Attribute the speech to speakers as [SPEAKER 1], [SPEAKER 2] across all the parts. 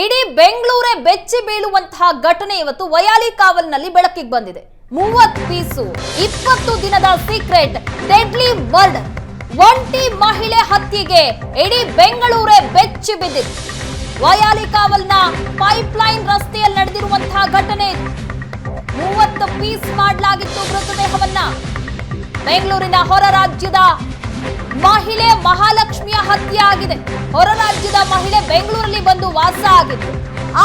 [SPEAKER 1] ಇಡೀ ಬೆಂಗಳೂರೇ ಬೆಚ್ಚಿ ಬೀಳುವಂತಹ ಘಟನೆ ಇವತ್ತು ವಯಾಲಿ ಕಾವಲ್ನಲ್ಲಿ ಬೆಳಕಿಗೆ ಬಂದಿದೆ. ಮೂವತ್ ಪೀಸು, ಇಪ್ಪತ್ತು ದಿನದ ಸೀಕ್ರೆಟ್ ಡೆಡ್ಲಿ ಮರ್ಡರ್ ಒಂಟಿ ಮಹಿಳೆ ಹತ್ಯೆಗೆ ಇಡೀ ಬೆಂಗಳೂರೇ ಬೆಚ್ಚಿ ಬಿದ್ದಿತ್ತು ವಯಾಲಿ ಕಾವಲ್ನ ಪೈಪ್ಲೈನ್ ರಸ್ತೆಯಲ್ಲಿ ನಡೆದಿರುವಂತಹ ಘಟನೆ. ಮೂವತ್ತು ಪೀಸ್ ಮಾಡಲಾಗಿತ್ತು ಮೃತದೇಹವನ್ನ. ಬೆಂಗಳೂರಿನ ಹೊರ ರಾಜ್ಯದ ಮಹಿಳೆ ಮಹಾಲಕ್ಷ್ಮಿಯ ಹತ್ಯೆ ಆಗಿದೆ. ಹೊರ ರಾಜ್ಯದ ಮಹಿಳೆ ಬೆಂಗಳೂರಲ್ಲಿ ಬಂದು ವಾಸ ಆಗಿದೆ.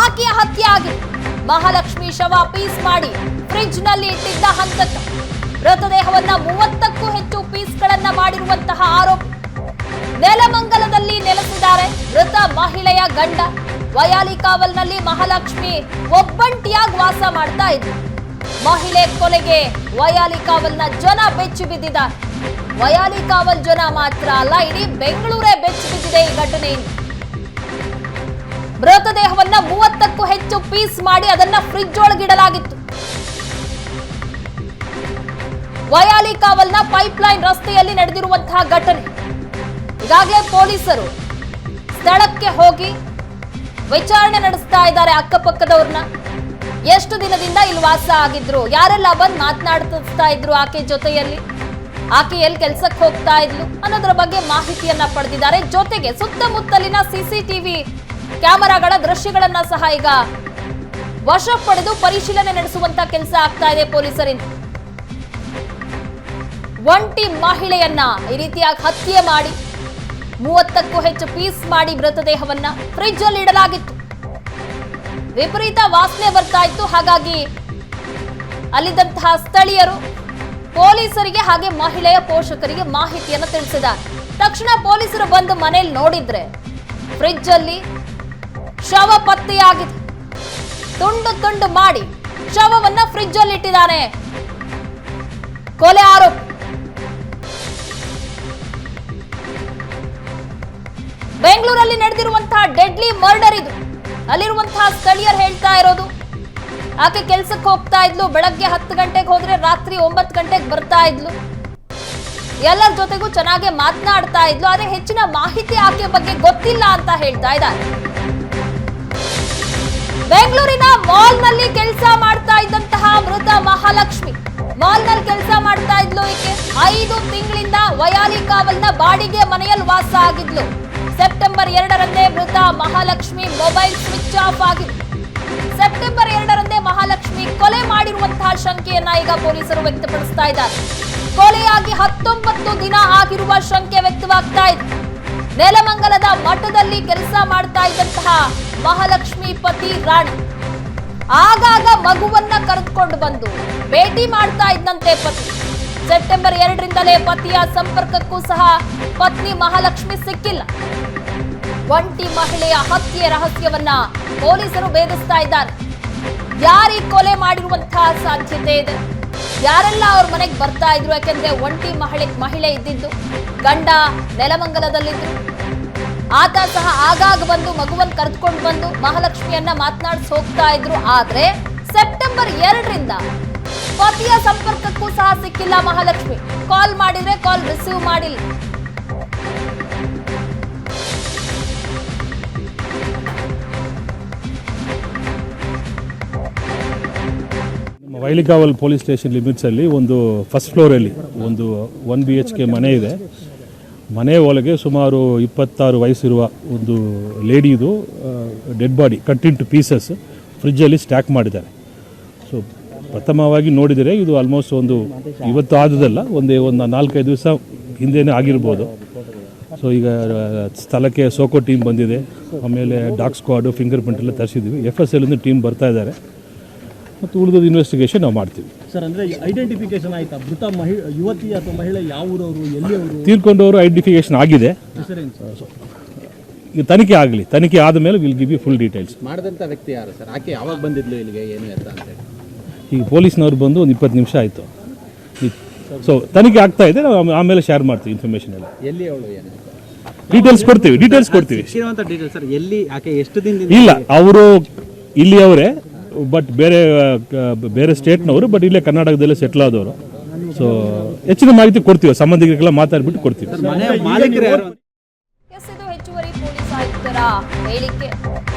[SPEAKER 1] ಆಕೆಯ ಹತ್ಯೆ ಆಗಿದೆ. ಮಹಾಲಕ್ಷ್ಮಿ ಶವ ಪೀಸ್ ಮಾಡಿ ಫ್ರಿಡ್ಜ್ನಲ್ಲಿ ಇಟ್ಟಿದ್ದ ಹಂತಕ್ಕೆ ಮೃತದೇಹವನ್ನ ಮೂವತ್ತಕ್ಕೂ ಹೆಚ್ಚು ಪೀಸ್ಗಳನ್ನ ಮಾಡಿರುವಂತಹ ಆರೋಪಿ ನೆಲಮಂಗಲದಲ್ಲಿ ನೆಲೆಸಿದ್ದಾರೆ. ಮೃತ ಮಹಿಳೆಯ ಗಂಡ ವಯಾಲಿ ಕಾವಲ್ನಲ್ಲಿ ಮಹಾಲಕ್ಷ್ಮಿ ಒಬ್ಬಂಟಿಯಾಗಿ ವಾಸ ಮಾಡ್ತಾ ಇದ್ರು ಮಹಿಳೆ ಕೊಲೆಗೆ ವಯಾಲಿ ಕಾವಲ್ನ ಜನ ಬೆಚ್ಚಿ ಬಿದ್ದಿದ್ದಾರೆ. ವಯಾಲಿ ಕಾವಲ್ ಜನ ಮಾತ್ರ ಅಲ್ಲ, ಇಡೀ ಬೆಂಗಳೂರೇ ಬೆಚ್ಚಿ ಬಿದ್ದಿದೆ ಈ ಘಟನೆಯಿಂದ ಮೃತದೇಹವನ್ನ ಮೂವತ್ತಕ್ಕೂ ಹೆಚ್ಚು ಪೀಸ್ ಮಾಡಿ ಅದನ್ನ ಫ್ರಿಡ್ಜ್ ಒಳಗಿಡಲಾಗಿತ್ತು ವಯಾಲಿ ಕಾವಲ್ನ ಪೈಪ್ಲೈನ್ ರಸ್ತೆಯಲ್ಲಿ ನಡೆದಿರುವಂತಹ ಘಟನೆ. ಈಗಾಗಲೇ ಪೊಲೀಸರು ಸ್ಥಳಕ್ಕೆ ಹೋಗಿ ವಿಚಾರಣೆ ನಡೆಸ್ತಾ ಇದ್ದಾರೆ ಅಕ್ಕಪಕ್ಕದವ್ರನ್ನ. ಎಷ್ಟು ದಿನದಿಂದ ಇಲ್ಲಿ ವಾಸ ಆಗಿದ್ರು? ಯಾರೆಲ್ಲ ಬಂದು ಮಾತನಾಡ್ತಾ ಇದ್ರು ಆಕೆ ಜೊತೆಯಲ್ಲಿ? ಆಕೆ ಎಲ್ಲಿ ಕೆಲ್ಸಕ್ಕೆ ಹೋಗ್ತಾ ಇದ್ಲು ಅನ್ನೋದ್ರ ಬಗ್ಗೆ ಮಾಹಿತಿಯನ್ನ ಪಡೆದಿದ್ದಾರೆ. ಜೊತೆಗೆ ಸುತ್ತಮುತ್ತಲಿನ ಸಿಸಿಟಿವಿ ಕ್ಯಾಮೆರಾಗಳ ದೃಶ್ಯಗಳನ್ನ ಸಹ ಈಗ ವಶ ಪಡೆದು ಪರಿಶೀಲನೆ ನಡೆಸುವಂತ ಕೆಲಸ ಆಗ್ತಾ ಇದೆ ಪೊಲೀಸರಿಂದ ಒಂಟಿ ಮಹಿಳೆಯನ್ನ ಈ ರೀತಿಯಾಗಿ ಹತ್ಯೆ ಮಾಡಿ, ಮೂವತ್ತಕ್ಕೂ ಹೆಚ್ಚು ಪೀಸ್ ಮಾಡಿ ಮೃತದೇಹವನ್ನ ಫ್ರಿಜ್ ಅಲ್ಲಿ ಇಡಲಾಗಿತ್ತು. ವಿಪರೀತ ವಾಸನೆ ಬರ್ತಾ ಇತ್ತು. ಹಾಗಾಗಿ ಅಲ್ಲಿದ್ದಂತಹ ಸ್ಥಳೀಯರು ಪೊಲೀಸರಿಗೆ ಹಾಗೆ ಮಹಿಳೆಯ ಪೋಷಕರಿಗೆ ಮಾಹಿತಿಯನ್ನು ತಿಳಿಸಿದ್ದಾರೆ. ತಕ್ಷಣ ಪೊಲೀಸರು ಬಂದು ಮನೆಯಲ್ಲಿ ನೋಡಿದ್ರೆ ಫ್ರಿಡ್ಜ್ ಅಲ್ಲಿ ಶವ ಪತ್ತೆಯಾಗಿದೆ. ತುಂಡು ತುಂಡು ಮಾಡಿ ಶವವನ್ನ ಫ್ರಿಡ್ಜ್ ಅಲ್ಲಿ ಇಟ್ಟಿದ್ದಾನೆ. ಕೊಲೆ ಆರೋಪಿ. ಬೆಂಗಳೂರಲ್ಲಿ ನಡೆದಿರುವಂತಹ ಡೆಡ್ಲಿ ಮರ್ಡರ್ ಇದು. ಅಲ್ಲಿರುವಂತಹ ಸ್ಥಳೀಯರು ಹೇಳ್ತಾ ಇರೋದು. ಆಕೆ ಕೆಲ್ಸಕ್ಕೆ ಹೋಗ್ತಾ ಇದ್ಲು. ಬೆಳಗ್ಗೆ ಹತ್ತು ಗಂಟೆಗೆ ಹೋದ್ರೆ ರಾತ್ರಿ ಒಂಬತ್ತು ಗಂಟೆಗೆ ಬರ್ತಾ ಇದ್ಲು. ಎಲ್ಲರ ಜೊತೆಗೂ ಚೆನ್ನಾಗಿ ಮಾತನಾಡ್ತಾ ಇದ್ಲು. ಆದ್ರೆ ಹೆಚ್ಚಿನ ಮಾಹಿತಿ ಆಕೆ ಬಗ್ಗೆ ಗೊತ್ತಿಲ್ಲ ಅಂತ ಹೇಳ್ತಾ ಇದ್ದಾರೆ. ಬೆಂಗಳೂರಿನ ಮಾಲ್ನಲ್ಲಿ ಕೆಲಸ ಮಾಡ್ತಾ ಇದ್ದಂತಹ ಮೃತ ಮಹಾಲಕ್ಷ್ಮಿ. ಮಾಲ್ನಲ್ಲಿ ಕೆಲಸ ಮಾಡ್ತಾ ಇದ್ಲು ಈಕೆ. ಐದು ತಿಂಗಳಿಂದ ವಯಾಲಿ ಕಾವಲ್ನ ಬಾಡಿಗೆ ಮನೆಯಲ್ಲಿ ವಾಸ ಆಗಿದ್ಲು. ಸೆಪ್ಟೆಂಬರ್ ಎರಡರಂದೇ ಮೃತ ಮಹಾಲಕ್ಷ್ಮಿ ಮೊಬೈಲ್ ಸ್ವಿಚ್ ಆಫ್ ಆಗಿತ್ತು ಸೆಪ್ಟೆಂಬರ್ ಎರಡರಂದೇ ಮಹಾಲಕ್ಷ್ಮಿ ಕೊಲೆ ಮಾಡಿರುವಂತಹ ಶಂಕೆಯನ್ನ ಈಗ ಪೊಲೀಸರು ವ್ಯಕ್ತಪಡಿಸ್ತಾ ಇದ್ದಾರೆ. ಕೊಲೆಯಾಗಿ ಹತ್ತೊಂಬತ್ತು ದಿನ ಆಗಿರುವ ಶಂಕೆ ವ್ಯಕ್ತವಾಗ್ತಾ ಇದೆ. ನೆಲಮಂಗಲದ ಮಠದಲ್ಲಿ ಕೆಲಸ ಮಾಡ್ತಾ ಇದ್ದಂತಹ ಮಹಾಲಕ್ಷ್ಮಿ ಪತಿ ರಾಣಿ ಆಗಾಗ ಮಗುವನ್ನ ಕರೆದುಕೊಂಡು ಬಂದು ಭೇಟಿ ಮಾಡ್ತಾ ಇದ್ದಂತೆ ಪತಿ. ಸೆಪ್ಟೆಂಬರ್ ಎರಡರಿಂದಲೇ ಪತಿಯ ಸಂಪರ್ಕಕ್ಕೂ ಸಹ ಪತ್ನಿ ಮಹಾಲಕ್ಷ್ಮಿ ಸಿಕ್ಕಿಲ್ಲ. ಒಂಟಿ ಮಹಿಳೆಯ ಹತ್ಯೆ ರಹಸ್ಯವನ್ನ ಪೊಲೀಸರು ಭೇದಿಸ್ತಾ ಇದ್ದಾರೆ. ಯಾರೀ ಕೊಲೆ ಮಾಡಿರುವಂತಹ ಸಾಧ್ಯತೆ ಇದೆ? ಯಾರೆಲ್ಲ ಅವ್ರ ಮನೆಗೆ ಬರ್ತಾ ಇದ್ರು? ಯಾಕೆಂದ್ರೆ ಒಂಟಿ ಮಹಿಳೆ ಮಹಿಳೆ ಇದ್ದಿದ್ದು, ಗಂಡ ನೆಲಮಂಗಲದಲ್ಲಿದ್ದು ಆತ ಸಹ ಆಗಾಗ ಬಂದು ಮಗುವನ್ನ ಕರೆದುಕೊಂಡು ಬಂದು ಮಹಾಲಕ್ಷ್ಮಿಯನ್ನ ಮಾತನಾಡಿಸಿ ಹೋಗ್ತಾ ಇದ್ರು. ಆದ್ರೆ ಸೆಪ್ಟೆಂಬರ್ ಎರಡರಿಂದ ಪತಿಯ ಸಂಪರ್ಕಕ್ಕೂ ಸಹ ಸಿಕ್ಕಿಲ್ಲ ಮಹಾಲಕ್ಷ್ಮಿ. ಕಾಲ್ ಮಾಡಿದ್ರೆ ಕಾಲ್ ರಿಸೀವ್ ಮಾಡಿಲ್ಲ.
[SPEAKER 2] ವೈಲಿಕಾವಲ್ ಪೊಲೀಸ್ ಸ್ಟೇಷನ್ ಲಿಮಿಟ್ಸಲ್ಲಿ ಒಂದು ಫಸ್ಟ್ ಫ್ಲೋರಲ್ಲಿ ಒಂದು ಒನ್ ಬಿ ಎಚ್ ಕೆ ಮನೆ ಇದೆ. ಮನೆ ಒಳಗೆ ಸುಮಾರು ಇಪ್ಪತ್ತಾರು ವಯಸ್ಸಿರುವ ಒಂದು ಲೇಡಿದು dead body cut into pieces ಫ್ರಿಜ್ಜಲ್ಲಿ ಸ್ಟ್ಯಾಕ್ ಮಾಡಿದ್ದಾರೆ. ಸೊ ಪ್ರಥಮವಾಗಿ ನೋಡಿದರೆ ಇದು ಆಲ್ಮೋಸ್ಟ್ ಒಂದು ಇವತ್ತು ಆದದಲ್ಲ ಒಂದೇ ಒಂದು ನಾಲ್ಕೈದು ದಿವಸ ಹಿಂದೆನೇ ಆಗಿರ್ಬೋದು. ಸೊ ಈಗ ಸ್ಥಳಕ್ಕೆ ಸೋಕೋ ಟೀಮ್ ಬಂದಿದೆ. ಆಮೇಲೆ ಡಾಕ್ ಸ್ಕ್ವಾಡು ಫಿಂಗರ್ ಪ್ರಿಂಟ್ ಎಲ್ಲ ತರಿಸಿದ್ವಿ. ಎಫ್ ಎಸ್ ಎಲ್ ಟೀಮ್ ಬರ್ತಾ ಇದ್ದಾರೆ. ಮತ್ತು ಉಳಿದದ ಇನ್ವೆಸ್ಟಿಗೇಷನ್ ನಾವು ಮಾಡ್ತೀವಿ.
[SPEAKER 3] ಸರ್ ಅಂದರೆ ಐಡೆಂಟಿಫಿಕೇಶನ್ ಆಯಿತಾ? ಮೃತ ಮಹಿ ಯುವತಿ ಅಥವಾ ಮಹಿಳೆ ಯಾವ ಊರವರು ಎಲ್ಲಿಯವರು?
[SPEAKER 2] ತೀರ್ಕೊಂಡವರು ಐಡೆಂಟಿಫಿಕೇಶನ್ ಆಗಿದೆ.
[SPEAKER 3] ಹೆಸರೇನು ಸರ್?
[SPEAKER 2] ಈಗ ತನಿಖೆ ಆಗಲಿ ತನಿಖೆ ಆದ ಮೇಲೆ will give you full details
[SPEAKER 4] ಮಾಡಿದಂಥ ವ್ಯಕ್ತಿ ಯಾರು ಸರ್? ಆಕೆ ಯಾವಾಗ ಬಂದಿದ್ಲು ಇಲ್ಲಿಗೆ? ಏನು ಅಂತ ಅಂತೇಳಿ.
[SPEAKER 2] ಈಗ ಪೊಲೀಸ್ನವ್ರು ಬಂದು ಒಂದು ಇಪ್ಪತ್ತು ನಿಮಿಷ ಆಯಿತು. ಸೊ ತನಿಖೆ ಆಗ್ತಾ ಇದೆ ನಾವು ಆಮೇಲೆ- ಶೇರ್ ಮಾಡ್ತೀವಿ ಇನ್ಫಾರ್ಮೇಷನ್ ಎಲ್ಲ.
[SPEAKER 4] ಎಲ್ಲಿ ಅವಳು ಏನು
[SPEAKER 2] ಡೀಟೇಲ್ಸ್ ಕೊಡ್ತೀವಿ ಡೀಟೇಲ್ಸ್ ಕೊಡ್ತೀವಿ.
[SPEAKER 4] ಸರ್ ಎಲ್ಲಿ ಆಕೆ ಎಷ್ಟು ದಿನ
[SPEAKER 2] ಇಲ್ಲ ಅವರು ಇಲ್ಲಿ ಅವರೇ ಬಟ್ ಬೇರೆ ಬೇರೆ ಸ್ಟೇಟ್ನವರು ಬಟ್ ಇಲ್ಲೇ ಕರ್ನಾಟಕದಲ್ಲೇ ಸೆಟ್ಲ್ ಆದವರು. ಸೊ ಹೆಚ್ಚಿನ ಮಾಹಿತಿ ಕೊಡ್ತೀವಿ ಸಂಬಂಧಿಕರಿಗೆಲ್ಲ ಮಾತಾಡ್ಬಿಟ್ಟು ಕೊಡ್ತೀವಿ.
[SPEAKER 4] ಮನೆ ಮಾಲೀಕರು ಯಾರು?
[SPEAKER 1] ಎಸ್ ಇದು ಹೆಚ್ಚುವರಿ ಪೊಲೀಸ್ ಆಯುಕ್ತರ ಹೇಳಿಕೆ.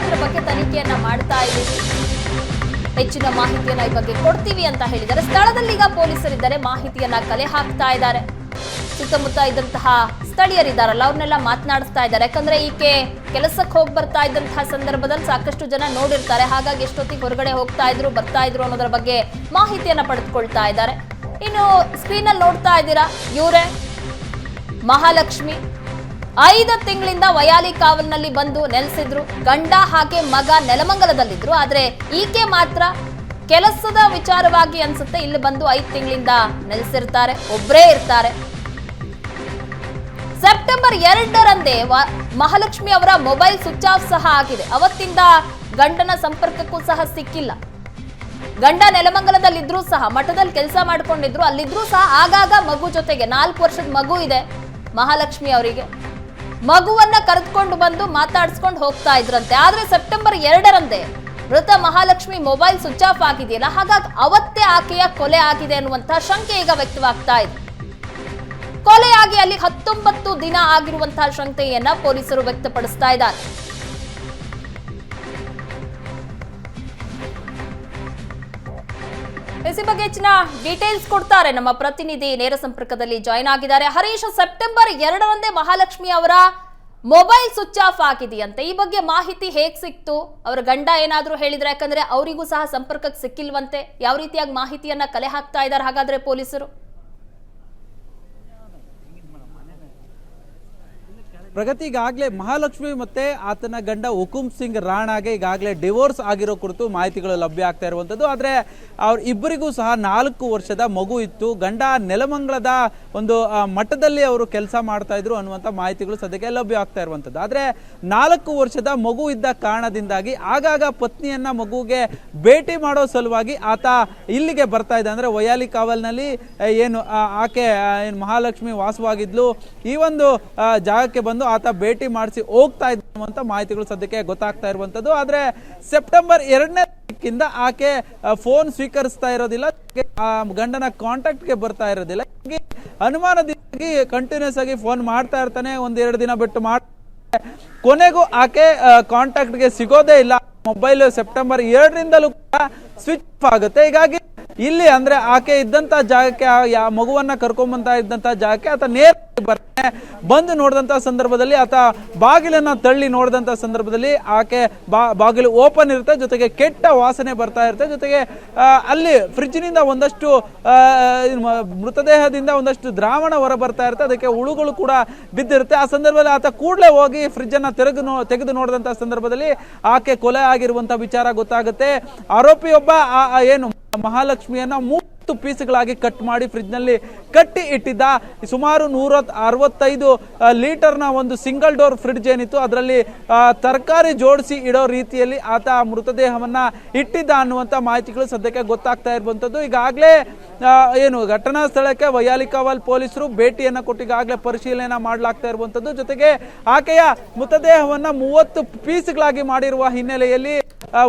[SPEAKER 1] ಇದ್ರ ಬಗ್ಗೆ ತನಿಖೆಯನ್ನ ಮಾಡ್ತಾ ಇದ್ದೀವಿ. ಹೆಚ್ಚಿನ ಮಾಹಿತಿಯನ್ನ ಈ ಬಗ್ಗೆ ಕೊಡ್ತೀವಿ ಅಂತ ಹೇಳಿದ್ದಾರೆ. ಸ್ಥಳದಲ್ಲಿ ಈಗ ಪೊಲೀಸರಿದ್ದಾರೆ ಮಾಹಿತಿಯನ್ನ ಕಲೆ ಹಾಕ್ತಾ ಇದ್ದಾರೆ. ಸುತ್ತಮುತ್ತ ಇದ್ದಂತಹ ಸ್ಥಳೀಯರಿದ್ದಾರಲ್ಲ, ಅವ್ರನ್ನೆಲ್ಲ ಮಾತನಾಡಿಸ್ತಾ ಇದ್ದಾರೆ. ಯಾಕಂದ್ರೆ ಈಕೆ ಕೆಲಸಕ್ಕೆ ಹೋಗಿ ಬರ್ತಾ ಇದ್ದಂತಹ ಸಂದರ್ಭದಲ್ಲಿ ಸಾಕಷ್ಟು ಜನ ನೋಡಿರ್ತಾರೆ. ಹಾಗಾಗಿ ಎಷ್ಟೊತ್ತಿಗೆ ಹೊರಗಡೆ ಹೋಗ್ತಾ ಇದ್ರು, ಬರ್ತಾ ಇದ್ರು ಅನ್ನೋದ್ರ ಬಗ್ಗೆ ಮಾಹಿತಿಯನ್ನ ಪಡೆದುಕೊಳ್ತಾ ಇದ್ದಾರೆ. ಇನ್ನು ಸ್ಕ್ರೀನ್ ಅಲ್ಲಿ ನೋಡ್ತಾ ಇದ್ದೀರಾ, ಇವರೇ ಮಹಾಲಕ್ಷ್ಮಿ. ಐದು ತಿಂಗಳಿಂದ ವಯಾಲಿ ಕಾವಲ್ನಲ್ಲಿ ಬಂದು ನೆಲೆಸಿದ್ರು. ಗಂಡ ಹಾಗೆ ಮಗ ನೆಲಮಂಗಲದಲ್ಲಿದ್ರು. ಆದ್ರೆ ಈಕೆ ಮಾತ್ರ ಕೆಲಸದ ವಿಚಾರವಾಗಿ ಅನ್ಸುತ್ತೆ. ಇಲ್ಲಿ ಬಂದು ಐದು ತಿಂಗಳಿಂದ ನೆಲೆಸಿರ್ತಾರೆ ಒಬ್ಬರೇ ಇರ್ತಾರೆ. ಸೆಪ್ಟೆಂಬರ್ ಎರಡರಂದೇ ಮಹಾಲಕ್ಷ್ಮಿ ಅವರ ಮೊಬೈಲ್ ಸ್ವಿಚ್ ಆಫ್ ಸಹ ಆಗಿದೆ. ಅವತ್ತಿಂದ ಗಂಡನ ಸಂಪರ್ಕಕ್ಕೂ ಸಹ ಸಿಕ್ಕಿಲ್ಲ. ಗಂಡ ನೆಲಮಂಗಲದಲ್ಲಿದ್ರೂ ಸಹ, ಮಠದಲ್ಲಿ ಕೆಲಸ ಮಾಡ್ಕೊಂಡಿದ್ರು, ಅಲ್ಲಿದ್ರು ಸಹ ಆಗಾಗ ಮಗು ಜೊತೆಗೆ, ನಾಲ್ಕು ವರ್ಷದ ಮಗು ಇದೆ ಮಹಾಲಕ್ಷ್ಮಿ ಅವರಿಗೆ. ಮಗುವನ್ನ ಕರೆದುಕೊಂಡು ಬಂದು ಮಾತಾಡಿಸ್ಕೊಂಡು ಹೋಗ್ತಾ ಇದ್ರಂತೆ. ಆದ್ರೆ ಸೆಪ್ಟೆಂಬರ್ ಎರಡರಂದೇ ಮೃತ ಮಹಾಲಕ್ಷ್ಮಿ ಮೊಬೈಲ್ ಸ್ವಿಚ್ ಆಫ್ ಆಗಿದೆಯಲ್ಲ, ಹಾಗಾಗಿ ಅವತ್ತೇ ಆಕೆಯ ಕೊಲೆ ಆಗಿದೆ ಅನ್ನುವಂತಹ ಶಂಕೆ ಈಗ ವ್ಯಕ್ತವಾಗ್ತಾ ಇದೆ. ಕೊಲೆಯಾಗಿ ಅಲ್ಲಿ ಹತ್ತೊಂಬತ್ತು ದಿನ ಆಗಿರುವಂತಹ ಶಂಕೆಯನ್ನ ಪೊಲೀಸರು ವ್ಯಕ್ತಪಡಿಸ್ತಾ ಇದ್ದಾರೆ. ಇಸಿ ಬಗ್ಗೆ ಹೆಚ್ಚಿನ ಡೀಟೇಲ್ಸ್ ಕೊಡ್ತಾರೆ. ನಮ್ಮ ಪ್ರತಿನಿಧಿ ನೇರ ಸಂಪರ್ಕದಲ್ಲಿ ಜಾಯ್ನ್ ಆಗಿದ್ದಾರೆ. ಹರೀಶ್ ಸೆಪ್ಟೆಂಬರ್ ಎರಡರಂದೇ ಮಹಾಲಕ್ಷ್ಮಿ ಅವರ ಮೊಬೈಲ್ ಸ್ವಿಚ್ ಆಫ್ ಆಗಿದೆಯಂತೆ. ಈ ಬಗ್ಗೆ ಮಾಹಿತಿ ಹೇಗ್ ಸಿಕ್ತು? ಅವರ ಗಂಡ ಏನಾದರೂ ಹೇಳಿದ್ರೆ, ಯಾಕಂದ್ರೆ ಅವರಿಗೂ ಸಹ ಸಂಪರ್ಕಕ್ಕೆ ಸಿಕ್ಕಿಲ್ವಂತೆ. ಯಾವ ರೀತಿಯಾಗಿ ಮಾಹಿತಿಯನ್ನ ಕಲೆ ಹಾಕ್ತಾ ಇದ್ದಾರೆ ಹಾಗಾದ್ರೆ ಪೊಲೀಸರು?
[SPEAKER 5] ಪ್ರಗತಿ ಈಗಾಗಲೇ ಮಹಾಲಕ್ಷ್ಮಿ ಮತ್ತೆ ಆತನ ಗಂಡ ಹುಕುಂ ಸಿಂಗ್ ರಾಣಾಗೆ ಈಗಾಗಲೇ ಡಿವೋರ್ಸ್ ಆಗಿರೋ ಕುರಿತು ಮಾಹಿತಿಗಳು ಲಭ್ಯ ಆಗ್ತಾ ಇರುವಂಥದ್ದು. ಆದರೆ ಅವ್ರ ಇಬ್ಬರಿಗೂ ಸಹ ನಾಲ್ಕು ವರ್ಷದ ಮಗು ಇತ್ತು. ಗಂಡ ನೆಲಮಂಗಲದ ಒಂದು ಮಠದಲ್ಲಿ ಅವರು ಕೆಲಸ ಮಾಡ್ತಾ ಇದ್ರು ಅನ್ನುವಂಥ ಮಾಹಿತಿಗಳು ಸದ್ಯಕ್ಕೆ ಲಭ್ಯ ಆಗ್ತಾ ಇರುವಂಥದ್ದು. ಆದರೆ ನಾಲ್ಕು ವರ್ಷದ ಮಗು ಇದ್ದ ಕಾರಣದಿಂದಾಗಿ ಆಗಾಗ ಪತ್ನಿಯನ್ನ ಮಗುಗೆ ಭೇಟಿ ಮಾಡೋ ಸಲುವಾಗಿ ಆತ ಇಲ್ಲಿಗೆ ಬರ್ತಾ ಇದ್ದ. ಅಂದರೆ ವಯಾಲಿ ಕಾವಲ್ನಲ್ಲಿ ಏನು ಆಕೆ ಏನು ಮಹಾಲಕ್ಷ್ಮಿ ವಾಸವಾಗಿದ್ಲು. ಈ ಒಂದು ಜಾಗಕ್ಕೆ ಬಂದು ಆತ ಭೇಟಿ ಮಾಡಿಸಿ ಹೋಗ್ತಾ ಇದ್ದಂತ ಮಾಹಿತಿಗಳು ಸದ್ಯಕ್ಕೆ ಗೊತ್ತಾಗ್ತಾ ಇರುವಂತದ್ದು. ಆದರೆ ಸೆಪ್ಟೆಂಬರ್ ಎರಡನೇ ತಾರೀಕಿಂದ ಆಕೆ ಫೋನ್ ಸ್ವೀಕರಿಸ್ತಾ ಇರೋದಿಲ್ಲ. ಗಂಡನ ಕಾಂಟ್ಯಾಕ್ಟ್ಗೆ ಬರ್ತಾ ಇರೋದಿಲ್ಲ. ಅನುಮಾನದಿಂದಾಗಿ ಕಂಟಿನ್ಯೂಸ್ ಆಗಿ ಫೋನ್ ಮಾಡ್ತಾ ಇರ್ತಾನೆ. ಒಂದೆರಡು ದಿನ ಬಿಟ್ಟು ಮಾಡ್, ಕೊನೆಗೂ ಆಕೆ ಕಾಂಟ್ಯಾಕ್ಟ್ಗೆ ಸಿಗೋದೇ ಇಲ್ಲ. ಮೊಬೈಲ್ ಸೆಪ್ಟೆಂಬರ್ ಎರಡರಿಂದಲೂ ಕೂಡ ಸ್ವಿಚ್ ಆಗುತ್ತೆ. ಹೀಗಾಗಿ ಇಲ್ಲಿ ಅಂದ್ರೆ ಆಕೆ ಇದ್ದಂತ ಜಾಗಕ್ಕೆ ಯಾವ ಮಗುವನ್ನ ಕರ್ಕೊಂಬಂತ ಇದ್ದಂತ ಜಾಗಕ್ಕೆ ಆತ ನೇರ ಬರ್ತಾನೆ. ಬಂದು ನೋಡಿದಂತ ಸಂದರ್ಭದಲ್ಲಿ ಆತ ಬಾಗಿಲನ್ನ ತಳ್ಳಿ ನೋಡಿದಂತ ಸಂದರ್ಭದಲ್ಲಿ ಆಕೆ ಬಾಗಿಲು ಓಪನ್ ಇರುತ್ತೆ. ಜೊತೆಗೆ ಕೆಟ್ಟ ವಾಸನೆ ಬರ್ತಾ ಇರುತ್ತೆ. ಜೊತೆಗೆ ಅಲ್ಲಿ ಫ್ರಿಜ್ನಿಂದ ಒಂದಷ್ಟು ಮೃತದೇಹದಿಂದ ಒಂದಷ್ಟು ದ್ರಾವಣ ಹೊರ ಬರ್ತಾ ಇರುತ್ತೆ. ಅದಕ್ಕೆ ಹುಳುಗಳು ಕೂಡ ಬಿದ್ದಿರುತ್ತೆ. ಆ ಸಂದರ್ಭದಲ್ಲಿ ಆತ ಕೂಡಲೇ ಹೋಗಿ ಫ್ರಿಜ್ ಅನ್ನ ತೆರೆದು ನೋ, ತೆಗೆದು ನೋಡಿದಂತ ಸಂದರ್ಭದಲ್ಲಿ ಆಕೆ ಕೊಲೆ ಆಗಿರುವಂತ ವಿಚಾರ ಗೊತ್ತಾಗುತ್ತೆ. ಆರೋಪಿಯೊಬ್ಬ ಏನು ಮಹಾಲಕ್ಷ್ಮಿಯನ್ನ ಮೂವತ್ತು ಪೀಸ್ಗಳಾಗಿ ಕಟ್ ಮಾಡಿ ಫ್ರಿಜ್ನಲ್ಲಿ ಕಟ್ಟಿ ಇಟ್ಟಿದ್ದ ಸುಮಾರು ನೂರ ಅರವತ್ತೈದು ಲೀಟರ್ನ ಒಂದು ಸಿಂಗಲ್ ಡೋರ್ ಫ್ರಿಡ್ಜ್ ಏನಿತ್ತು, ಅದರಲ್ಲಿ ತರಕಾರಿ ಜೋಡಿಸಿ ಇಡೋ ರೀತಿಯಲ್ಲಿ ಆತ ಮೃತದೇಹವನ್ನ ಇಟ್ಟಿದ್ದ ಅನ್ನುವಂಥ ಮಾಹಿತಿಗಳು ಸದ್ಯಕ್ಕೆ ಗೊತ್ತಾಗ್ತಾ ಇರುವಂಥದ್ದು ಈಗಾಗಲೇ ಏನು ಘಟನಾ ಸ್ಥಳಕ್ಕೆ ವೈಯಾಲಿಕಾವಲ್ ಪೊಲೀಸರು ಭೇಟಿಯನ್ನು ಕೊಟ್ಟು ಈಗಾಗಲೇ ಪರಿಶೀಲನೆ ಮಾಡಲಾಗ್ತಾ ಇರುವಂಥದ್ದು ಜೊತೆಗೆ ಆಕೆಯ ಮೃತದೇಹವನ್ನು ಮೂವತ್ತು ಪೀಸ್ಗಳಾಗಿ ಮಾಡಿರುವ ಹಿನ್ನೆಲೆಯಲ್ಲಿ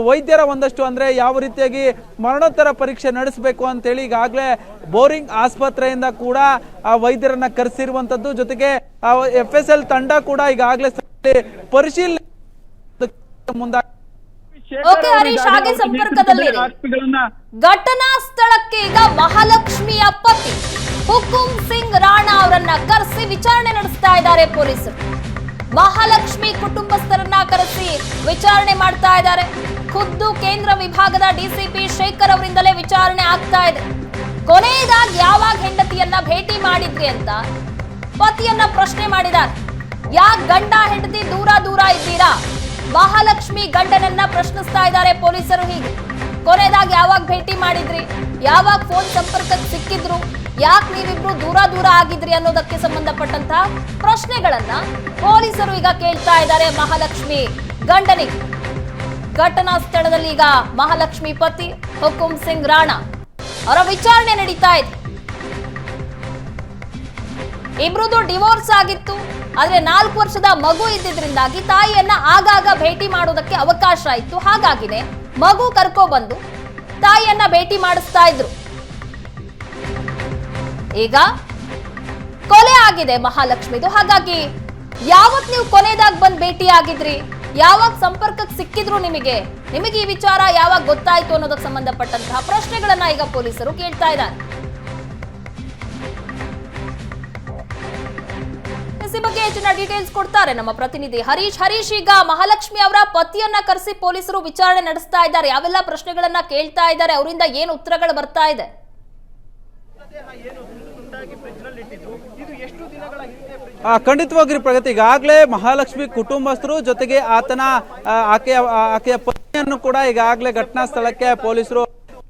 [SPEAKER 5] ವೈದ್ಯರ ಒಂದಷ್ಟು ಅಂದ್ರೆ ಯಾವ ರೀತಿಯಾಗಿ ಮರಣೋತ್ತರ ಪರೀಕ್ಷೆ ನಡೆಸಬೇಕು ಅಂತೇಳಿ ಈಗಾಗಲೇ ಬೋರಿಂಗ್ ಆಸ್ಪತ್ರೆಯಿಂದ ಕೂಡ ಆ ವೈದ್ಯರನ್ನ ಕರೆಸಿರುವಂತದ್ದು. ಜೊತೆಗೆ ಎಫ್ ಎಸ್ ಎಲ್ ತಂಡ ಕೂಡ ಈಗಾಗಲೇ ಸ್ಥಳದಲ್ಲಿ ಪರಿಶೀಲನೆ
[SPEAKER 1] ಘಟನಾ ಸ್ಥಳಕ್ಕೆ ಈಗ ಮಹಾಲಕ್ಷ್ಮಿಯ ಪತಿ ಹುಕುಂ ಸಿಂಗ್ ರಾಣಾ ಅವರನ್ನ ಕರೆಸಿ ವಿಚಾರಣೆ ನಡೆಸ್ತಾ ಇದ್ದಾರೆ ಪೊಲೀಸರು. ಮಹಾಲಕ್ಷ್ಮಿ ಕುಟುಂಬಸ್ಥರನ್ನ ಕರೆಸಿ ವಿಚಾರಣೆ ಮಾಡ್ತಾ ಇದ್ದಾರೆ. ಖುದ್ದು ಕೇಂದ್ರ ವಿಭಾಗದ ಡಿಸಿಪಿ ಶೇಖರ್ ಅವರಿಂದಲೇ ವಿಚಾರಣೆ ಆಗ್ತಾ ಇದೆ. ಕೊನೆಯದಾಗಿ ಯಾವಾಗ ಹೆಂಡತಿಯನ್ನ ಭೇಟಿ ಮಾಡಿದ್ರಿ ಅಂತ ಪತಿಯನ್ನ ಪ್ರಶ್ನೆ ಮಾಡಿದ್ದಾರೆ. ಯಾಕೆ ಗಂಡ ಹೆಂಡತಿ ದೂರ ದೂರ ಇದ್ದೀರಾ? ಮಹಾಲಕ್ಷ್ಮಿ ಗಂಡನನ್ನ ಪ್ರಶ್ನಿಸ್ತಾ ಇದ್ದಾರೆ ಪೊಲೀಸರು ಹೀಗೆ. ಕೊನೆಯದಾಗಿ ಯಾವಾಗ ಭೇಟಿ ಮಾಡಿದ್ರಿ? ಯಾವಾಗ ಫೋನ್ ಸಂಪರ್ಕಕ್ಕೆ ಸಿಕ್ಕಿದ್ರು? ಯಾಕೆ ನೀವಿಬ್ರು ದೂರ ದೂರ ಆಗಿದ್ರಿ ಅನ್ನೋದಕ್ಕೆ ಸಂಬಂಧಪಟ್ಟಂತ ಪ್ರಶ್ನೆಗಳನ್ನ ಪೊಲೀಸರು ಈಗ ಕೇಳ್ತಾ ಇದ್ದಾರೆ ಮಹಾಲಕ್ಷ್ಮಿ ಗಂಡನಿಗೆ ಘಟನಾ ಸ್ಥಳದಲ್ಲಿ ಈಗ ಮಹಾಲಕ್ಷ್ಮಿ ಪತಿ ಹುಕುಂ ಸಿಂಗ್ ರಾಣಾ. ಅವರ ವಿಚಾರಣೆ ನಡೀತಾ ಇದೆ. ಇಬ್ರದ್ದು ಡಿವೋರ್ಸ್ ಆಗಿತ್ತು. ಆದ್ರೆ ನಾಲ್ಕು ವರ್ಷದ ಮಗು ಇದ್ದಿದ್ರಿಂದಾಗಿ ತಾಯಿಯನ್ನ ಆಗಾಗ ಭೇಟಿ ಮಾಡೋದಕ್ಕೆ ಅವಕಾಶ ಇತ್ತು ಹಾಗಾಗಿನೇ ಮಗು ಕರ್ಕೊ ಬಂದು ತಾಯಿಯನ್ನ ಭೇಟಿ ಮಾಡಿಸ್ತಾ ಇದ್ರು. ಈಗ ಕೊಲೆ ಆಗಿದೆ ಮಹಾಲಕ್ಷ್ಮಿದು ಹಾಗಾಗಿ ಯಾವತ್ ನೀವು ಕೊನೆದಾಗ ಬಂದ್ ಭೇಟಿ ಆಗಿದ್ರಿ ಯಾವಾಗ ಸಂಪರ್ಕಕ್ಕೆ ಸಿಕ್ಕಿದ್ರು ನಿಮಗೆ? ನಿಮಗೆ ಈ ವಿಚಾರ ಯಾವಾಗ ಗೊತ್ತಾಯ್ತು ಅನ್ನೋದಕ್ಕೆ ಸಂಬಂಧಪಟ್ಟಂತಹ ಪ್ರಶ್ನೆಗಳನ್ನ ಈಗ ಪೊಲೀಸರು ಕೇಳ್ತಾ ಇದ್ದಾರೆ. ಬಗ್ಗೆ ಹೆಚ್ಚಿನ ಡೀಟೇಲ್ಸ್ ಕೊಡ್ತಾರೆ ನಮ್ಮ ಪ್ರತಿನಿಧಿ ಹರೀಶ್. ಹರೀಶ್, ಈಗ ಮಹಾಲಕ್ಷ್ಮಿ ಅವರ ಪತಿಯನ್ನ ಕರೆಸಿ ಪೊಲೀಸರು ವಿಚಾರಣೆ ನಡೆಸ್ತಾ ಇದ್ದಾರೆ. ಯಾವೆಲ್ಲ ಪ್ರಶ್ನೆಗಳನ್ನ ಕೇಳ್ತಾ ಇದ್ದಾರೆ, ಅವರಿಂದ ಏನು ಉತ್ತರಗಳು ಬರ್ತಾ ಇದೆ?
[SPEAKER 5] ಖಂಡಿತವಾಗಿ ಪ್ರಗತಿ. ಈಗಾಗಲೇ ಮಹಾಲಕ್ಷ್ಮಿ ಕುಟುಂಬಸ್ಥರು ಜೊತೆಗೆ ಆತನ ಆಕೆಯ ಆಕೆಯ ಪತ್ನಿಯನ್ನು ಕೂಡ ಈಗಾಗಲೇ ಘಟನಾ ಸ್ಥಳಕ್ಕೆ ಪೊಲೀಸರು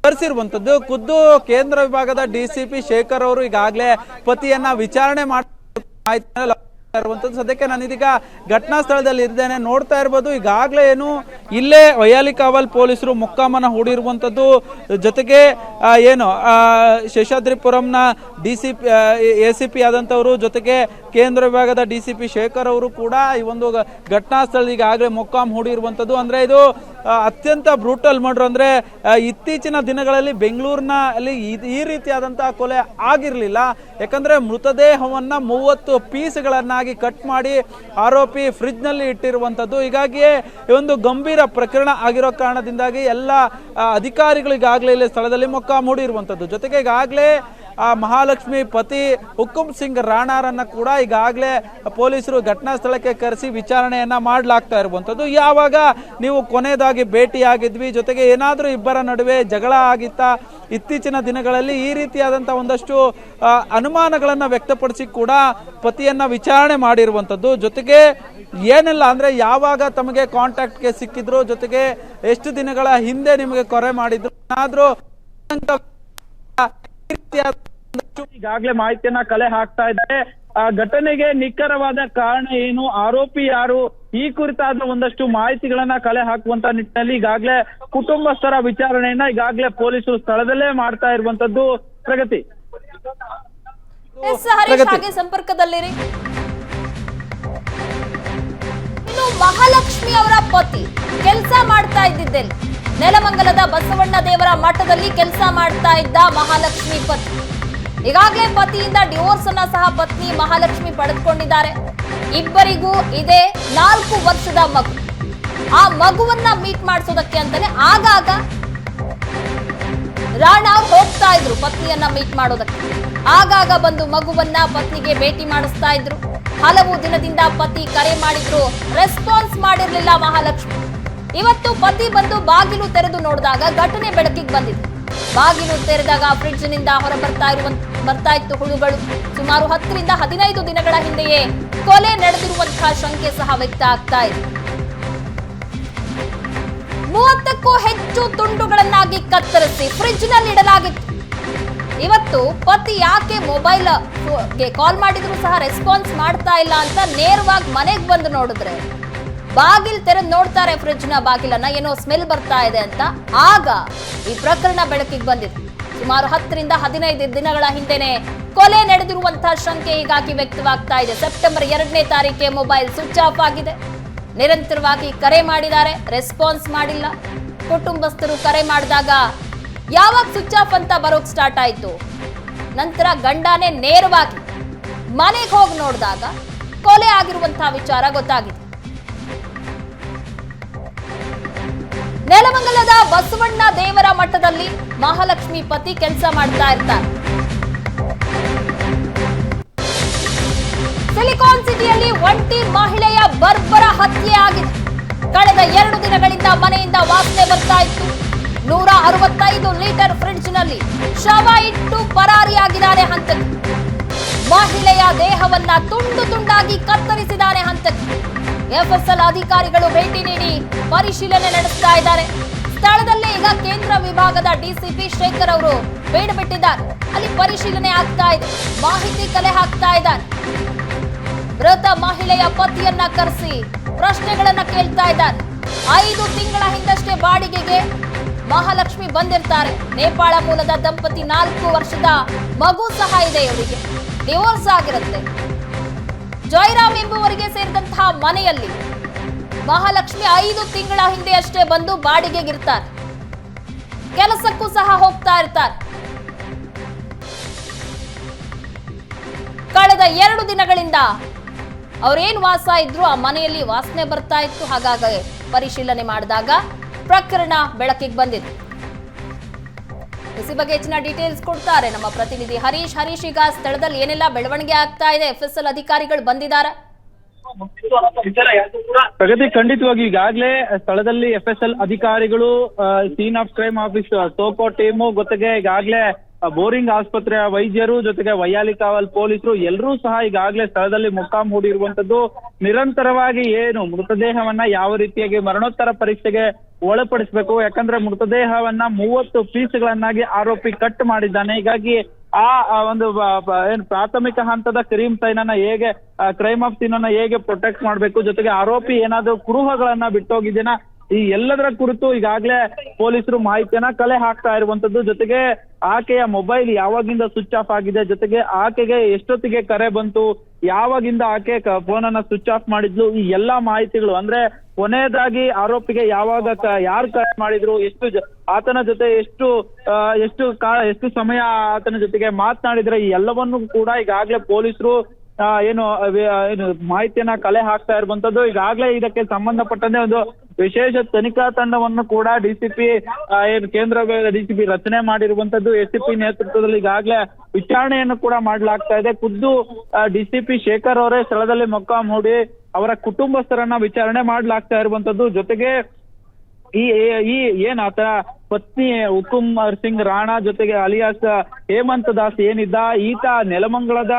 [SPEAKER 5] ಕರೆಸಿರುವಂತದ್ದು ಖುದ್ದು ಕೇಂದ್ರ ವಿಭಾಗದ ಡಿಸಿಪಿ ಶೇಖರ್ ಅವರು ಈಗಾಗಲೇ ಪತಿಯನ್ನ ವಿಚಾರಣೆ ಮಾಡಿ ಸದ್ಯಕ್ಕೆ ನಾನು ಇದೀಗ ಘಟನಾ ಸ್ಥಳದಲ್ಲಿ ಇದ್ದೇನೆ. ನೋಡ್ತಾ ಇರ್ಬೋದು, ಈಗಾಗಲೇ ಏನು, ಇಲ್ಲೇ ವಯಾಲಿಕಾವಲ್ ಪೊಲೀಸರು ಮುಕ್ಕಾಮನ ಹೂಡಿರುವಂಥದ್ದು. ಜೊತೆಗೆ ಏನು ಶೇಷಾದ್ರಿಪುರಂನ D C P A C P ಆದಂಥವರು, ಜೊತೆಗೆ ಕೇಂದ್ರ ವಿಭಾಗದ ಡಿ ಸಿ ಪಿ ಶೇಖರ್ ಅವರು ಕೂಡ ಈ ಒಂದು ಘಟನಾ ಸ್ಥಳ ಈಗಾಗಲೇ ಮೊಕ್ಕಾಂ ಹೂಡಿರುವಂಥದ್ದು ಅಂದರೆ ಇದು ಅತ್ಯಂತ ಬ್ರೂಟಲ್ ಮರ್ಡರ್. ಅಂದರೆ ಇತ್ತೀಚಿನ ದಿನಗಳಲ್ಲಿ ಬೆಂಗಳೂರಿನ ಅಲ್ಲಿ ಈ- ರೀತಿಯಾದಂತಹ ಕೊಲೆ ಆಗಿರಲಿಲ್ಲ. ಯಾಕಂದರೆ ಮೃತದೇಹವನ್ನು ಮೂವತ್ತು ಪೀಸ್ಗಳನ್ನಾಗಿ ಕಟ್ ಮಾಡಿ ಆರೋಪಿ ಫ್ರಿಜ್ನಲ್ಲಿ ಇಟ್ಟಿರುವಂಥದ್ದು ಹೀಗಾಗಿಯೇ ಈ ಒಂದು ಗಂಭೀರ ಪ್ರಕರಣ ಆಗಿರೋ ಕಾರಣದಿಂದಾಗಿ ಎಲ್ಲ ಅಧಿಕಾರಿಗಳಿಗಾಗಲೇ ಇಲ್ಲಿ ಸ್ಥಳದಲ್ಲಿ ಮೊಕ್ಕಾಂ ಹೂಡಿರುವಂಥದ್ದು ಜೊತೆಗೆ ಈಗಾಗಲೇ ಆ ಮಹಾಲಕ್ಷ್ಮಿ ಪತಿ ಹುಕುಂ ಸಿಂಗ್ ರಾಣಾರನ್ನ ಕೂಡ ಈಗಾಗಲೇ ಪೊಲೀಸರು ಘಟನಾ ಸ್ಥಳಕ್ಕೆ ಕರೆಸಿ ವಿಚಾರಣೆಯನ್ನ ಮಾಡಲಾಗ್ತಾ ಇರುವಂತದ್ದು ಯಾವಾಗ ನೀವು ಕೊನೆಯದಾಗಿ ಭೇಟಿಯಾಗಿದ್ವಿ, ಜೊತೆಗೆ ಏನಾದರೂ ಇಬ್ಬರ ನಡುವೆ ಜಗಳ ಆಗಿತ್ತಾ, ಇತ್ತೀಚಿನ ದಿನಗಳಲ್ಲಿ ಈ ರೀತಿಯಾದಂಥ ಒಂದಷ್ಟು ಅನುಮಾನಗಳನ್ನು ವ್ಯಕ್ತಪಡಿಸಿ ಕೂಡ ಪತಿಯನ್ನ ವಿಚಾರಣೆ ಮಾಡಿರುವಂತದ್ದು ಜೊತೆಗೆ ಏನೆಲ್ಲ ಅಂದ್ರೆ ಯಾವಾಗ ತಮಗೆ ಕಾಂಟ್ಯಾಕ್ಟ್ಗೆ ಸಿಕ್ಕಿದ್ರು, ಜೊತೆಗೆ ಎಷ್ಟು ದಿನಗಳ ಹಿಂದೆ ನಿಮಗೆ ಕೊರೆ ಮಾಡಿದ್ರು, ಏನಾದರೂ
[SPEAKER 6] ಈಗಾಗಲೇ ಮಾಹಿತಿಯನ್ನ ಕಲೆ ಹಾಕ್ತಾ ಇದ್ದಾರೆ. ಆ ಘಟನೆಗೆ ನಿಖರವಾದ ಕಾರಣ ಏನು? ಆರೋಪಿ ಯಾರು? ಈ ಕುರಿತಾದ ಒಂದಷ್ಟು ಮಾಹಿತಿಗಳನ್ನ ಕಲೆ ಹಾಕುವಂತ ನಿಟ್ಟಿನಲ್ಲಿ ಈಗಾಗಲೇ ಕುಟುಂಬಸ್ಥರ ವಿಚಾರಣೆಯನ್ನ ಈಗಾಗಲೇ ಪೊಲೀಸರು ಸ್ಥಳದಲ್ಲೇ ಮಾಡ್ತಾ ಇರುವಂತದ್ದು ಪ್ರಗತಿ.
[SPEAKER 1] ಸಂಪರ್ಕದಲ್ಲಿರಿ. ಮಹಾಲಕ್ಷ್ಮಿ ಅವರ ಪತಿ ಕೆಲಸ ಮಾಡ್ತಾ ಇದ್ದಿದ್ದೆಲ್ಲಿ ನೆಲಮಂಗಲದ ಬಸವಣ್ಣ ದೇವರ ಮಠದಲ್ಲಿ ಕೆಲಸ ಮಾಡ್ತಾ ಇದ್ದ ಮಹಾಲಕ್ಷ್ಮಿ ಪತ್ನಿ ಈಗಾಗಲೇ ಪತಿಯಿಂದ ಡಿವೋರ್ಸ್ ಅನ್ನ ಸಹ ಪತ್ನಿ ಮಹಾಲಕ್ಷ್ಮಿ ಪಡೆದುಕೊಂಡಿದ್ದಾರೆ. ಇಬ್ಬರಿಗೂ ಇದೆ ನಾಲ್ಕು ವರ್ಷದ ಮಗು. ಆ ಮಗುವನ್ನ ಮೀಟ್ ಮಾಡಿಸೋದಕ್ಕೆ ಅಂತಾನೆ ಆಗಾಗ ರಾಣಾ ಹೋಗ್ತಾ ಇದ್ರು ಪತ್ನಿಯನ್ನ ಮೀಟ್ ಮಾಡೋದಕ್ಕೆ. ಆಗಾಗ ಬಂದು ಮಗುವನ್ನ ಪತ್ನಿಗೆ ಭೇಟಿ ಮಾಡಿಸ್ತಾ ಇದ್ರು. ಹಲವು ದಿನದಿಂದ ಪತಿ ಕರೆ ಮಾಡಿದ್ರು. ರೆಸ್ಪಾನ್ಸ್ ಮಾಡಿರ್ಲಿಲ್ಲ ಮಹಾಲಕ್ಷ್ಮಿ. ಇವತ್ತು ಪತಿ ಬಂದು ಬಾಗಿಲು ತೆರೆದು ನೋಡಿದಾಗ ಘಟನೆ ಬೆಳಕಿಗೆ ಬಂದಿದೆ. ಬಾಗಿಲು ತೆರೆದಾಗ ಫ್ರಿಡ್ಜ್ನಿಂದ ಹೊರ ಬರ್ತಾ ಇರುವ ಬರ್ತಾ ಇತ್ತು ಹುಳುಗಳು. ಸುಮಾರು ಹತ್ತರಿಂದ ಹದಿನೈದು ದಿನಗಳ ಹಿಂದೆಯೇ ಕೊಲೆ ನಡೆದಿರುವಂತಹ ಶಂಕೆ ಸಹ ವ್ಯಕ್ತ ಆಗ್ತಾ ಇದೆ. ಮೂವತ್ತಕ್ಕೂ ಹೆಚ್ಚು ತುಂಡುಗಳನ್ನಾಗಿ ಕತ್ತರಿಸಿ ಫ್ರಿಡ್ಜ್ನಲ್ಲಿ ಇಡಲಾಗಿತ್ತು. ಇವತ್ತು ಪತಿ ಯಾಕೆ ಮೊಬೈಲ್ ಕಾಲ್ ಮಾಡಿದ್ರು ಸಹ ರೆಸ್ಪಾನ್ಸ್ ಮಾಡ್ತಾ ಇಲ್ಲ ಅಂತ ನೇರವಾಗಿ ಮನೆಗೆ ಬಂದು ನೋಡಿದ್ರೆ ಬಾಗಿಲ್ ತೆರೆದು ನೋಡ್ತಾರೆ ಫ್ರಿಡ್ಜ್ನ ಬಾಗಿಲನ್ನ. ಏನೋ ಸ್ಮೆಲ್ ಬರ್ತಾ ಇದೆ ಅಂತ. ಆಗ ಈ ಪ್ರಕರಣ ಬೆಳಕಿಗೆ ಬಂದಿತ್ತು ಸುಮಾರು ಹತ್ತರಿಂದ ಹದಿನೈದು ದಿನಗಳ ಹಿಂದೆನೆ ಕೊಲೆ ನಡೆದಿರುವಂತಹ ಶಂಕೆ ಹೀಗಾಗಿ ವ್ಯಕ್ತವಾಗ್ತಾ ಇದೆ. ಸೆಪ್ಟೆಂಬರ್ ಎರಡನೇ ತಾರೀಕೆ ಮೊಬೈಲ್ ಸ್ವಿಚ್ ಆಫ್ ಆಗಿದೆ. ನಿರಂತರವಾಗಿ ಕರೆ ಮಾಡಿದ್ದಾರೆ. ರೆಸ್ಪಾನ್ಸ್ ಮಾಡಿಲ್ಲ. ಕುಟುಂಬಸ್ಥರು ಕರೆ ಮಾಡಿದಾಗ ಯಾವಾಗ ಸ್ವಿಚ್ ಆಫ್ ಅಂತ ಬರೋಕ್ ಸ್ಟಾರ್ಟ್ ಆಯಿತು? ನಂತರ ಗಂಡನೇ ನೇರವಾಗಿ ಮನೆಗೆ ಹೋಗಿ ನೋಡಿದಾಗ ಕೊಲೆ ಆಗಿರುವಂತಹ ವಿಚಾರ ಗೊತ್ತಾಗಿದೆ. ನೆಲಮಂಗಲದ ಬಸವಣ್ಣ ದೇವರ ಮಠದಲ್ಲಿ ಮಹಾಲಕ್ಷ್ಮಿ ಪತಿ ಕೆಲಸ ಮಾಡ್ತಾ ಇರ್ತಾರೆ. ಸಿಲಿಕಾನ್ ಸಿಟಿಯಲ್ಲಿ ಒಂಟಿ ಮಹಿಳೆಯ ಬರ್ಬರ ಹತ್ಯೆ ಆಗಿದೆ. ಕಳೆದ ಎರಡು ದಿನಗಳಿಂದ ಮನೆಯಿಂದ ವಾಸನೆ ಬರ್ತಾ ಇತ್ತು. ನೂರ ಅರವತ್ತೈದು ಲೀಟರ್ ಫ್ರಿಡ್ಜ್ನಲ್ಲಿ ಶವ ಇಟ್ಟು ಪರಾರಿಯಾಗಿದ್ದಾರೆ ಹಂತಕ್ಕೆ ಮಹಿಳೆಯ ದೇಹವನ್ನ ತುಂಡು ತುಂಡಾಗಿ ಕತ್ತರಿಸಿದ್ದಾರೆ ಹಂತಕ್ಕೆ ಎಫ್ಎಸ್ಎಲ್ ಅಧಿಕಾರಿಗಳು ಭೇಟಿ ನೀಡಿ ಪರಿಶೀಲನೆ ನಡೆಸ್ತಾ ಇದ್ದಾರೆ. ಸ್ಥಳದಲ್ಲೇ ಈಗ ಕೇಂದ್ರ ವಿಭಾಗದ ಡಿಸಿಪಿ ಶೇಖರ್ ಅವರು ಬೇಡ ಬಿಟ್ಟಿದ್ದಾರೆ. ಅಲ್ಲಿ ಪರಿಶೀಲನೆ ಆಗ್ತಾ ಇದೆ. ಮಾಹಿತಿ ಕಲೆ ಹಾಕ್ತಾ ಇದ್ದಾರೆ. ಮೃತ ಮಹಿಳೆಯ ಪತಿಯನ್ನ ಕರೆಸಿ ಪ್ರಶ್ನೆಗಳನ್ನ ಕೇಳ್ತಾ ಇದ್ದಾರೆ. ಐದು ತಿಂಗಳ ಹಿಂದಷ್ಟೇ ಬಾಡಿಗೆಗೆ ಮಹಾಲಕ್ಷ್ಮಿ ಬಂದಿರ್ತಾರೆ. ನೇಪಾಳ ಮೂಲದ ದಂಪತಿ ನಾಲ್ಕು ವರ್ಷದ ಮಗು ಸಹ ಇದೆ ಇವರಿಗೆ. ಡಿವೋರ್ಸ್ ಆಗಿರುತ್ತೆ. ಜಯರಾಮ್ ಎಂಬುವರಿಗೆ ಸೇರಿದಂತಹ ಮನೆಯಲ್ಲಿ ಮಹಾಲಕ್ಷ್ಮಿ ಐದು ತಿಂಗಳ ಹಿಂದೆ ಅಷ್ಟೇ ಬಂದು ಬಾಡಿಗೆಗಿರ್ತಾರೆ ಕೆಲಸಕ್ಕೂ ಸಹ ಹೋಗ್ತಾ ಇರ್ತಾರೆ. ಕಳೆದ ಎರಡು ದಿನಗಳಿಂದ ಅವ್ರೇನ್ ವಾಸ ಇದ್ರು ಆ ಮನೆಯಲ್ಲಿ ವಾಸನೆ ಬರ್ತಾ ಇತ್ತು. ಹಾಗಾಗಿ ಪರಿಶೀಲನೆ ಮಾಡಿದಾಗ ಪ್ರಕರಣ ಬೆಳಕಿಗೆ ಬಂದಿದೆ. ಇಸಿ ಬಗ್ಗೆ ಹೆಚ್ಚಿನ ಡೀಟೇಲ್ಸ್ ಕೊಡ್ತಾರೆ. ನಮ್ಮ ಪ್ರತಿನಿಧಿ ಹರೀಶ್ ಹರೀಶ್, ಈಗ ಸ್ಥಳದಲ್ಲಿ ಏನೆಲ್ಲ ಬೆಳವಣಿಗೆ ಆಗ್ತಾ ಇದೆ? ಎಫ್ ಎಸ್ ಎಲ್ ಅಧಿಕಾರಿಗಳು ಬಂದಿದ್ದಾರೆ.
[SPEAKER 6] ಪ್ರಗತಿ ಖಂಡಿತವಾಗಿ ಈಗಾಗಲೇ ಸ್ಥಳದಲ್ಲಿ ಎಫ್ ಎಸ್ ಎಲ್ ಅಧಿಕಾರಿಗಳು ಸೀನ್ ಆಫ್ ಕ್ರೈಮ್ ಆಫೀಸ್ ಸೋಪೋ ಟೀಮು ಗೊತ್ತಿಗೆ ಈಗಾಗಲೇ ಬೋರಿಂಗ್ ಆಸ್ಪತ್ರೆಯ ವೈದ್ಯರು ಜೊತೆಗೆ ವೈಯಾಲಿಕಾವಲ್ ಪೊಲೀಸರು ಎಲ್ಲರೂ ಸಹ ಈಗಾಗಲೇ ಸ್ಥಳದಲ್ಲಿ ಮುಕ್ಕಾಂ ಹೂಡಿರುವಂತದ್ದು ನಿರಂತರವಾಗಿ ಏನು ಮೃತದೇಹವನ್ನ ಯಾವ ರೀತಿಯಾಗಿ ಮರಣೋತ್ತರ ಪರೀಕ್ಷೆಗೆ ಒಳಪಡಿಸಬೇಕು? ಯಾಕಂದ್ರೆ ಮೃತದೇಹವನ್ನ ಮೂವತ್ತು ಪೀಸ್ಗಳನ್ನಾಗಿ ಆರೋಪಿ ಕಟ್ ಮಾಡಿದ್ದಾನೆ. ಹೀಗಾಗಿ ಆ ಒಂದು ಏನ್ ಪ್ರಾಥಮಿಕ ಹಂತದ ಕ್ರೀಮ್ ಸೈನನ್ನ ಹೇಗೆ ಕ್ರೈಮ್ ಆಫ್ ಸೀನ್ ಅನ್ನ ಹೇಗೆ ಪ್ರೊಟೆಕ್ಟ್ ಮಾಡಬೇಕು? ಜೊತೆಗೆ ಆರೋಪಿ ಏನಾದ್ರು ಕುರುಹಗಳನ್ನ ಬಿಟ್ಟೋಗಿದ್ದೇನಾ? ಈ ಎಲ್ಲದರ ಕುರಿತು ಈಗಾಗಲೇ ಪೊಲೀಸರು ಮಾಹಿತಿಯನ್ನ ಕಲೆ ಹಾಕ್ತಾ ಇರುವಂತದ್ದು. ಜೊತೆಗೆ ಆಕೆಯ ಮೊಬೈಲ್ ಯಾವಾಗಿಂದ ಸ್ವಿಚ್ ಆಫ್ ಆಗಿದೆ, ಜೊತೆಗೆ ಆಕೆಗೆ ಎಷ್ಟೊತ್ತಿಗೆ ಕರೆ ಬಂತು, ಯಾವಾಗಿಂದ ಆಕೆ ಫೋನ್ ಅನ್ನ ಸ್ವಿಚ್ ಆಫ್ ಮಾಡಿದ್ಲು, ಈ ಎಲ್ಲಾ ಮಾಹಿತಿಗಳು. ಅಂದ್ರೆ ಕೊನೆಯದಾಗಿ ಆರೋಪಿಗೆ ಯಾವಾಗ ಯಾರು ಕರೆ ಮಾಡಿದ್ರು, ಎಷ್ಟು ಆತನ ಜೊತೆ ಎಷ್ಟು ಎಷ್ಟು ಕಾ, ಎಷ್ಟು ಸಮಯ ಆತನ ಜೊತೆಗೆ ಮಾತನಾಡಿದ್ರೆ, ಈ ಎಲ್ಲವನ್ನು ಕೂಡ ಈಗಾಗಲೇ ಪೊಲೀಸರು ಏನು ಏನು, ಮಾಹಿತಿಯನ್ನ ಕಲೆ ಹಾಕ್ತಾ ಇರುವಂತದ್ದು, ಈಗಾಗಲೇ ಇದಕ್ಕೆ ಸಂಬಂಧಪಟ್ಟಂತೆ ಒಂದು ವಿಶೇಷ ತನಿಖಾ ತಂಡವನ್ನು ಕೂಡ ಡಿಸಿಪಿ ಏನು, ಕೇಂದ್ರ ಡಿಸಿಪಿ ರಚನೆ ಮಾಡಿರುವಂತದ್ದು ಎಸಿಪಿ ನೇತೃತ್ವದಲ್ಲಿ ಈಗಾಗಲೇ ವಿಚಾರಣೆಯನ್ನು ಕೂಡ ಮಾಡಲಾಗ್ತಾ ಇದೆ. ಖುದ್ದು ಡಿಸಿಪಿ ಶೇಖರ್ ಅವರೇ ಸ್ಥಳದಲ್ಲಿ ಮೊಕ್ಕಾಂ ಹೂಡಿ ಅವರ ಕುಟುಂಬಸ್ಥರನ್ನ ವಿಚಾರಣೆ ಮಾಡಲಾಗ್ತಾ ಇರುವಂತದ್ದು. ಜೊತೆಗೆ ಈ ಏನ್ ಆತ ಪತ್ನಿ ಹುಕುಮ್ ಸಿಂಗ್ ರಾಣಾ ಜೊತೆಗೆ ಅಲಿಯಾಸ್ ಹೇಮಂತ್ ದಾಸ್ ಏನಿದ್ದ, ಈತ ನೆಲಮಂಗಲದ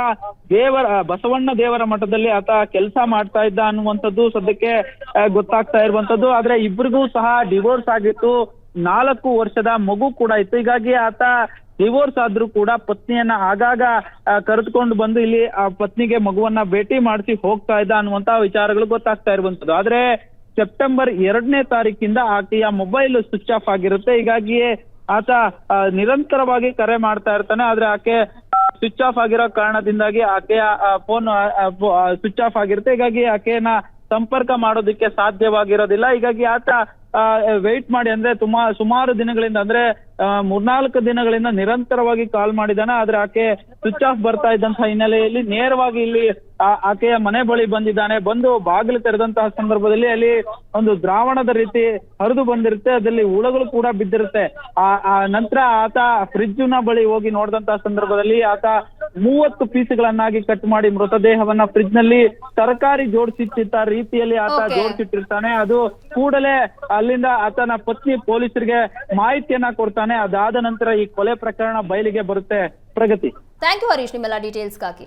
[SPEAKER 6] ದೇವರ, ಬಸವಣ್ಣ ದೇವರ ಮಠದಲ್ಲಿ ಆತ ಕೆಲಸ ಮಾಡ್ತಾ ಇದ್ದ ಅನ್ನುವಂಥದ್ದು ಸದ್ಯಕ್ಕೆ ಗೊತ್ತಾಗ್ತಾ ಇರುವಂತದ್ದು ಆದ್ರೆ ಇಬ್ರಿಗೂ ಸಹ ಡಿವೋರ್ಸ್ ಆಗಿತ್ತು. ನಾಲ್ಕು ವರ್ಷದ ಮಗು ಕೂಡ ಇತ್ತು. ಹೀಗಾಗಿ ಆತ ಡಿವೋರ್ಸ್ ಆದ್ರೂ ಕೂಡ ಪತ್ನಿಯನ್ನ ಆಗಾಗ ಕರೆದುಕೊಂಡು ಬಂದು ಇಲ್ಲಿ ಆ ಪತ್ನಿಗೆ ಮಗುವನ್ನ ಭೇಟಿ ಮಾಡಿಸಿ ಹೋಗ್ತಾ ಇದ್ದ ಅನ್ನುವಂತ ವಿಚಾರಗಳು ಗೊತ್ತಾಗ್ತಾ ಇರುವಂತದ್ದು ಆದ್ರೆ ಸೆಪ್ಟೆಂಬರ್ ಎರಡನೇ ತಾರೀಕಿಂದ ಆಕೆಯ ಮೊಬೈಲ್ ಸ್ವಿಚ್ ಆಫ್ ಆಗಿರುತ್ತೆ. ಹೀಗಾಗಿಯೇ ಆತ ನಿರಂತರವಾಗಿ ಕರೆ ಮಾಡ್ತಾ ಇರ್ತಾನೆ. ಆದ್ರೆ ಆಕೆ ಸ್ವಿಚ್ ಆಫ್ ಆಗಿರೋ ಕಾರಣದಿಂದಾಗಿ ಆಕೆಯ ಫೋನ್ ಸ್ವಿಚ್ ಆಫ್ ಆಗಿರುತ್ತೆ. ಹೀಗಾಗಿ ಆಕೆಯನ್ನ ಸಂಪರ್ಕ ಮಾಡೋದಕ್ಕೆ ಸಾಧ್ಯವಾಗಿರೋದಿಲ್ಲ. ಹೀಗಾಗಿ ಆತ ವೆಯ್ಟ್ ಮಾಡಿ ಅಂದ್ರೆ ತುಂಬಾ ಸುಮಾರು ದಿನಗಳಿಂದ ಅಂದ್ರೆ ಮೂರ್ನಾಲ್ಕು ದಿನಗಳಿಂದ ನಿರಂತರವಾಗಿ ಕಾಲ್ ಮಾಡಿದಾನೆ ಆದ್ರೆ ಆಕೆ ಸ್ವಿಚ್ ಆಫ್ ಬರ್ತಾ ಇದ್ದಂತಹ ಹಿನ್ನೆಲೆಯಲ್ಲಿ ನೇರವಾಗಿ ಇಲ್ಲಿ ಆಕೆಯ ಮನೆ ಬಳಿ ಬಂದಿದ್ದಾನೆ. ಬಂದು ಬಾಗಿಲು ತೆರೆದಂತಹ ಸಂದರ್ಭದಲ್ಲಿ ಅಲ್ಲಿ ಒಂದು ದ್ರಾವಣದ ರೀತಿ ಹರಿದು ಬಂದಿರುತ್ತೆ. ಅದರಲ್ಲಿ ಹುಳಗಳು ಕೂಡ ಬಿದ್ದಿರುತ್ತೆ. ಆ ನಂತರ ಆತ ಫ್ರಿಜ್ನ ಬಳಿ ಹೋಗಿ ನೋಡಿದಂತಹ ಸಂದರ್ಭದಲ್ಲಿ ಆತ ಮೂವತ್ತು ಪೀಸ್ಗಳನ್ನಾಗಿ ಕಟ್ ಮಾಡಿ ಮೃತದೇಹವನ್ನ ಫ್ರಿಜ್ನಲ್ಲಿ ತರಕಾರಿ ಜೋಡಿಸಿಟ್ಟಿದ್ದ ರೀತಿಯಲ್ಲಿ ಆತ. ಜೋಡಿಸಿಟ್ಟಿರ್ತಾನೆ. ಅದು ಕೂಡಲೇ ಅಲ್ಲಿಂದ ಆತನ ಪತ್ನಿ ಪೊಲೀಸರಿಗೆ ಮಾಹಿತಿಯನ್ನ ಕೊಡ್ತಾನೆ. ಅದಾದ ನಂತರ ಈ ಕೊಲೆ ಪ್ರಕರಣ ಬಯಲಿಗೆ ಬರುತ್ತೆ. ಪ್ರಗತಿ.
[SPEAKER 1] ಥ್ಯಾಂಕ್ ಯು ಹರೀಶ್ ನಿಮ್ಮೆಲ್ಲ ಡೀಟೇಲ್ಸ್ಗಾಗಿ